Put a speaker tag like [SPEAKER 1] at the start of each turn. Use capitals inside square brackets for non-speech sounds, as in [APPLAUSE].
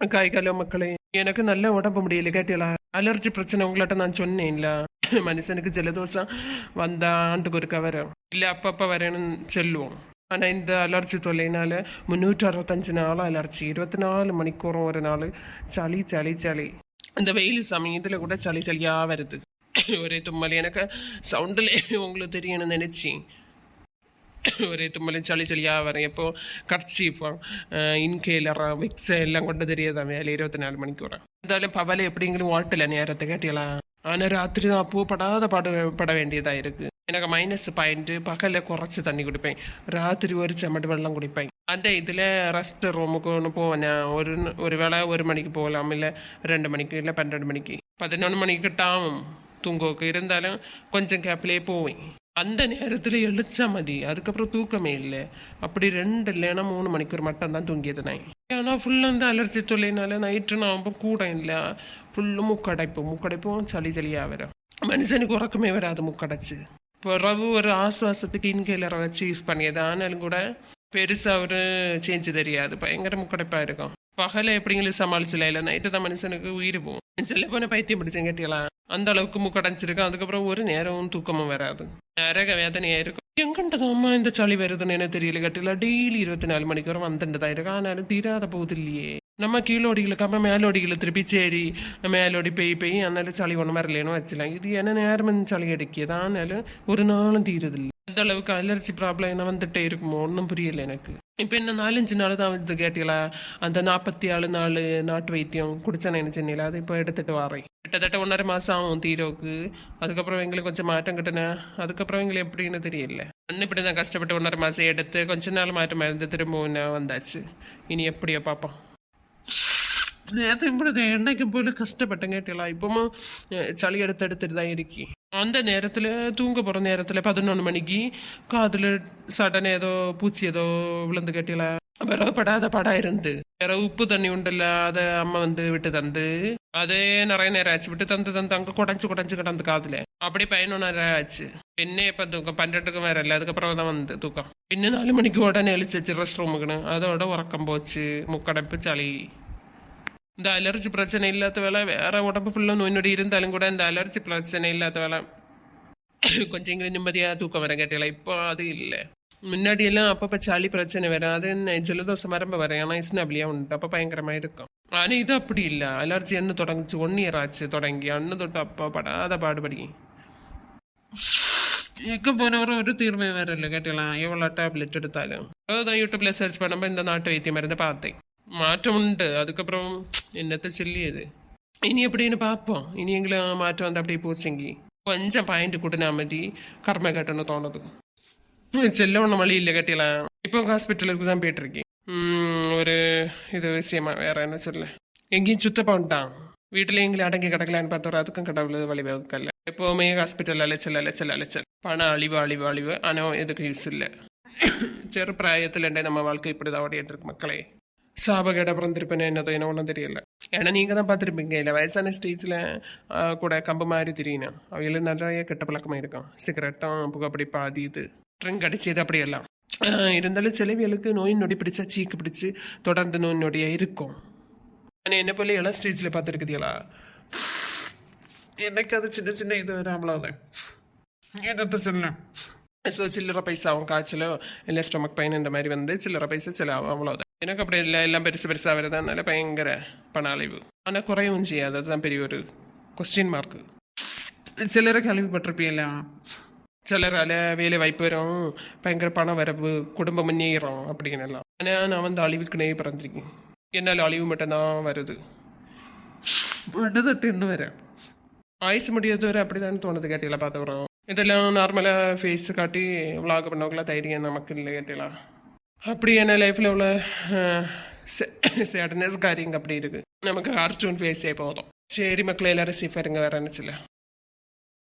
[SPEAKER 1] காய்காலோ மக்களே எனக்கு நல்ல உடம்பு முடியல கேட்டீங்களா? அலர்ஜி பிரச்சனை உங்கள்கிட்ட நான் சொன்னேன்ல. மனுஷனுக்கு ஜலதோஷம் வந்தா ஆண்டுக்கு ஒருக்கா வரும். இல்லை அப்பப்போ வரேன்னு சொல்லுவோம். ஆனால் இந்த அலர்ஜி தொல்லைனால முந்நூற்றி அறுபத்தஞ்சு நாள் அலர்ஜி இருபத்தி நாலு மணிக்கூறும் ஒரு நாள். சளி சளி சளி. இந்த வெயில் சமயத்தில் கூட சளி சளியாக வருது. ஒரே தும்மல். எனக்கு சவுண்டில் உங்களுக்கு தெரியணும்னு நினச்சேன். ஒரே தும்மலும் சளி சளியாக வரும். எப்போ கர்ச்சீஃபா இன்கேலரா விக்ஸ் எல்லாம் கொண்டு தெரியாதான் வேலை இருபத்தி நாலு மணிக்கு வரும். இருந்தாலும் பவலை எப்படிங்களும் ஓட்டல நேரத்தை கேட்டியலாம் ஆனால் ராத்திரி தான் பூப்படாத பட பட வேண்டியதாக இருக்குது எனக்கு மைனஸ் பாயிண்ட் பகலில் குறைச்சி தண்ணி குடிப்பேன். ராத்திரி ஒரு செம்மட்டு வெள்ளம் குடிப்பேன். அந்த இதில் ரெஸ்ட் ரூமுக்கு ஒன்று போவேன். ஒரு ஒரு வேளை ஒரு மணிக்கு போகலாம் இல்லை ரெண்டு மணிக்கு இல்லை பன்னெண்டு மணிக்கு. பதினொன்று மணிக்கு டாவும் தூங்கோக்கு இருந்தாலும் கொஞ்சம் கேப்லேயே போவேன். அந்த நேரத்தில் எழுச்சா மதி. அதுக்கப்புறம் தூக்கமே இல்லை. அப்படி ரெண்டு இல்லைன்னா மூணு மணிக்கூர் மட்டும் தான் தூங்கியது நான். ஏன்னா ஃபுல்லாக வந்து அலர்ஜி தொல்லைனால நைட்டு நான் அப்போ கூட இல்லை. ஃபுல்லு முக்கடைப்பு. முக்கடைப்பும் சளி சளியாக வரும் மனுஷனுக்கு உறக்கமே வராது முக்கடைச்சு. பிறகு ஒரு ஆசுவாசத்துக்கு இன்கேலரை வச்சு யூஸ் பண்ணியது ஆனாலும் கூட பெருசாக ஒரு சேஞ்சு தெரியாது. பயங்கர முக்கடைப்பாக இருக்கும். பகலை எப்படிங்களும் சமாளிச்சல இல்லை நைட்டு தான் மனுஷனுக்கு உயிர் போகும். சில போன பைத்தியம் பிடிச்சேன் கேட்டீங்களா? அந்த அளவுக்கு முக்கடைஞ்சிருக்கும். அதுக்கப்புறம் ஒரு நேரமும் தூக்கமும் வராது. நரக வேதனையா இருக்கும். எங்கன்றது அம்மா இந்த சளி வருதுன்னு என்ன தெரியல. கட்டில டெய்லி இருபத்தி நாலு மணிக்கு வரும். வந்துட்டு இருக்கும் ஆனாலும் தீராத போகுது இல்லையே. நம்ம கீழோடிகளுக்கு அப்புறம் மேலோடிகளை திருப்பி சரி. மேலோடி பெய் பெய். அதனால சளி ஒன்று வரலன்னு வச்சுலாம் இது என்ன நேரம் சளி அடிக்கியது ஆனாலும் ஒரு நாளும் தீரதில்லை எந்த அளவுக்கு அலர்ஜி ப்ராப்ளம் என்ன வந்துட்டே இருக்குமோ? ஒன்றும் புரியலை எனக்கு. இப்போ என்ன நாலஞ்சு நாள் தான் வந்து கேட்டீங்களா? அந்த நாற்பத்தி ஏழு நாள் நாட்டு வைத்தியம் குடிச்சேன் என்ன சென்னையில் அது இப்போ எடுத்துகிட்டு வரேன். கிட்டத்தட்ட ஒன்றரை மாதம் ஆகும் தீரோக்கு. அதுக்கப்புறம் எங்களுக்கு கொஞ்சம் மாற்றம் கிட்டனேன் அதுக்கப்புறம் எங்களுக்கு எப்படின்னு தெரியல. அண்ணன் இப்படி தான் கஷ்டப்பட்டு ஒன்றரை மாதம் எடுத்து கொஞ்ச நாள் மாற்றம் இருந்து திரும்பவும் நான் வந்தாச்சு. இனி எப்படியோ பார்ப்போம். நேரத்தையும் இப்படி என்னைக்கு போல கஷ்டப்பட்டேன் கேட்டீங்களா? இப்பவும் சளி எடுத்து எடுத்துட்டு தான் இருக்கேன். அந்த நேரத்தில் தூங்க போகிற நேரத்தில் பதினொன்று மணிக்கு காதில் சடன் ஏதோ பூச்சி ஏதோ விழுந்து கேட்டீங்களா பிறகு படாத படம் இருந்து வேற உப்பு தண்ணி உண்டுல்ல அதை அம்மா வந்து விட்டு தந்து அதே நிறைய நேரம் ஆச்சு விட்டு தந்து தந்து அங்கே குடஞ்சு குடஞ்சு கிடந்து காதுல அப்படி பதினொன்று நேரம் ஆச்சு പിന്നെ ഇപ്പം തൂക്കം പന്ത്രണ്ടുക്കും വരല്ല അതുക്കപ്പുറം தான் வந்து தூக்கம் പിന്നെ നാല് മണിക്ക് ഉടനെ എളിച്ചു റെസ്റ്റ് റൂമുക്കണ് അതോടെ ഉറക്കം പോച്ച് முக்கடைப்பு சளி இந்த அலர்ஜி பிரச்சனை இல்லாத வேலை வேற உடம்பு ஃபுல்லாக நோய் இருந்தாலும் கூட இந்த அலர்ஜி பிரச்சனை இல்லாத வேலை கொஞ்சம் இங்கே நிம்மதியாக தூக்கம் வர கேட்டீங்களா? இப்போ அது இல்லை. முன்னாடியெல்லாம் அப்பப்போ சளி பிரச்சனை வரும். அது என்ன ஜலதோஷம் மரம்ப வரும். ஆனால் இஸ்னாப்லியாக உண்டு. அப்போ பயங்கரமாக இருக்கும். ஆனால் இது அப்படி இல்லை. அலர்ஜி என்ன தொடங்குச்சு. ஒன் இயர் ஆச்சு தொடங்கி. அண்ணன் தொட்டு அப்பா படாத பாடுபடி. எங்கே போனவரும் ஒரு தீர்வே வேறு இல்லை கேட்டலாம் எவ்வளோ டேப்லெட் எடுத்தாலும். அதான் யூடியூப்பில் சர்ச் பண்ணப்போ இந்த நாட்டு வைத்தியம் மருந்து பார்த்தேன். மாற்றம் உண்டு அதுக்கப்புறம் என்னத்தை சொல்லியது இனி எப்படின்னு பார்ப்போம். இனி எங்களை மாற்றம் வந்து அப்படியே போச்செங்கி கொஞ்சம் பாயிண்ட் கூட்டினா மாதிரி கர்ம கட்டணும் தோணுது. செல்ல ஒன்றும் வழி இல்லை கட்டிலாம் இப்போ ஹாஸ்பிட்டலுக்கு தான் போயிட்டுருக்கேன் ஒரு இது விஷயமா வேற என்ன சொல்ல? எங்கேயும் சுத்த போன்ட்டான் வீட்டில் எங்களை அடங்கி கிடக்கலான்னு பார்த்தோம் அதுக்கும் கடவுள் வழி வகுக்கல. எப்போவுமே ஹாஸ்பிட்டல் அலைச்சல் அலைச்சல் அலைச்சல். பணம் அழிவு அழிவு அழிவு. ஆனால் எதுக்கு யூஸ் இல்லை. [COUGHS] சிறு பிராயத்தில் நம்ம வாழ்க்கை இப்படி தான் ஓடிட்டு மக்களே. சாபகேட பிறந்திருப்பேன்னு என்னதோ என்ன ஒன்றும் தெரியல ஏன்னா நீங்கள் தான் பார்த்துருப்பீங்க இல்லை வயசான ஸ்டேஜில் கூட கம்பு மாதிரி தெரியணும் அவையில நிறைய கெட்ட பழக்கமாக இருக்கும் சிகரெட்டும் புகைப்பிடிப்பு அது இது ட்ரிங்க் அடிச்சது அப்படியெல்லாம் ஆஹ் இருந்தாலும் செலவியலுக்கு நோய் நொடி பிடிச்சா சீக்கு பிடிச்சி தொடர்ந்து நோய் நொடியாக இருக்கும் ஆனால் என்ன போல எல்லாம் ஸ்டேஜில் பார்த்துருக்குதீங்களா எனக்கு அது சின்ன சின்ன இது வராமலாதான் என்னத்த சொல்லலாம் ஸோ சில்லற பைசாவும் காய்ச்சலோ இல்லை ஸ்டொமக் பெயின் இந்த மாதிரி வந்து சில்லற பைசா சில அவ்வளோதான் எனக்கு அப்படி இல்லை எல்லாம் பெருசு பெருசாக வருதுனால பயங்கர பண அழிவு ஆனால் குறையவும் செய்யாது. அதுதான் பெரிய ஒரு கொஸ்டின் மார்க்கு சிலரை கேள்விப்பட்டிருப்பீங்களா? சிலரால வேலை வாய்ப்பு வரும். பயங்கர பண வரவு குடும்பம் முன்னேறும் அப்படின்னு எல்லாம் ஆனால் நான் வந்து அழிவுக்குனே பிறந்திருக்கேன். என்னால் அழிவு மட்டும்தான் வருது. அடுத்தட்டு இன்னும் வரேன் ஆயுசு முடியாது வரை அப்படிதான் தோணுது கேட்டீங்களா பார்த்து வரோம் இதெல்லாம் நார்மலாக ஃபேஸ் காட்டி விளாக் பண்ணவங்களாம் தைரியம் நமக்கு இல்லை கேட்டீங்களா? அப்படி என்ன லைஃப்பில் உள்ள சேடனஸ் காரியங்க அப்படி இருக்கு. நமக்கு அர்ஜுன் ஃபேஸே போதும். சரி மக்கள் எல்லாரும் சேஃபாக இருங்க வேற நினச்சில்ல